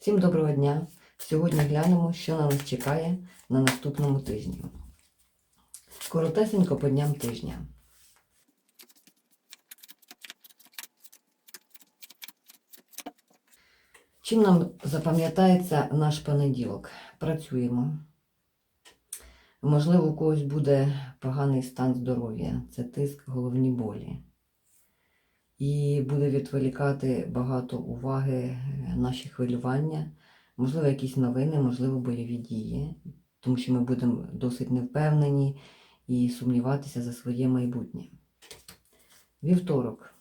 Всім доброго дня! Сьогодні глянемо, що на нас чекає на наступному тижні. Коротесенько по дням тижня. Чим нам запам'ятається наш понеділок? Працюємо. Можливо, у когось буде поганий стан здоров'я, це тиск, головні болі. І буде відволікати багато уваги е, наші хвилювання, можливо, якісь новини, можливо, бойові дії, тому що ми будемо досить невпевнені і сумніватися за своє майбутнє. Вівторок.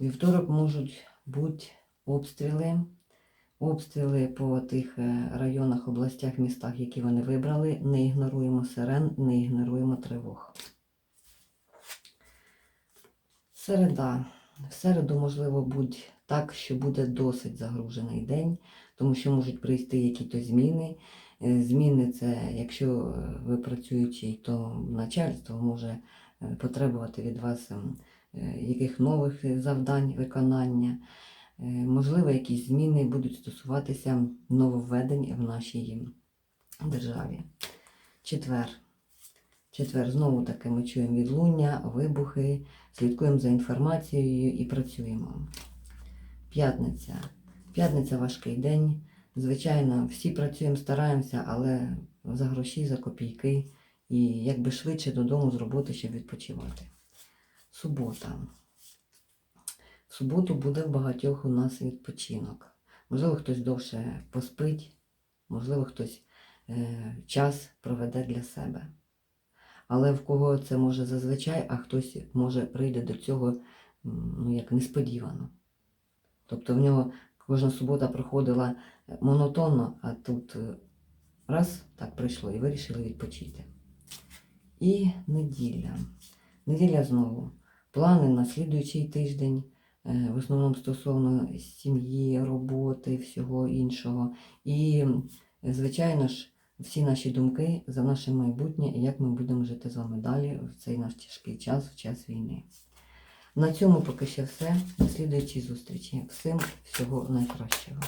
Вівторок можуть бути обстріли, обстріли по тих е, районах, областях, містах, які вони вибрали. Не ігноруємо сирен, не ігноруємо тривог. Середа. В середу, можливо, буде так, що буде досить загружений день, тому що можуть прийти якісь зміни. Е, Зміни це, якщо е, ви працюючий, то начальство може е, потребувати від вас ем, яких нових завдань виконання. Можливо, якісь зміни будуть стосуватися нововведень в нашій державі. Четвер. Четвер знову таки ми чуємо відлуння, вибухи, слідкуємо за інформацією і працюємо. П'ятниця. П'ятниця важкий день. Звичайно, всі працюємо, стараємося, але за гроші, за копійки і якби швидше додому з роботи, щоб відпочивати. Субота. В суботу буде в багатьох у нас відпочинок. Можливо, хтось довше поспить, можливо, хтось е, час проведе для себе. Але в кого це може зазвичай, а хтось може прийде до цього ну, як несподівано. Тобто в нього кожна субота проходила е, монотонно, а тут е, раз так прийшло і вирішили відпочити. І неділя. Неділя знову. Плани на слідуючий тиждень, е, в основному стосовно сім'ї, роботи, всього іншого. І, звичайно ж, всі наші думки за наше майбутнє і як ми будемо жити з вами далі в цей наш тяжкий час, в час війни. На цьому поки що все. До слідуючій зустрічі. Всім всього найкращого.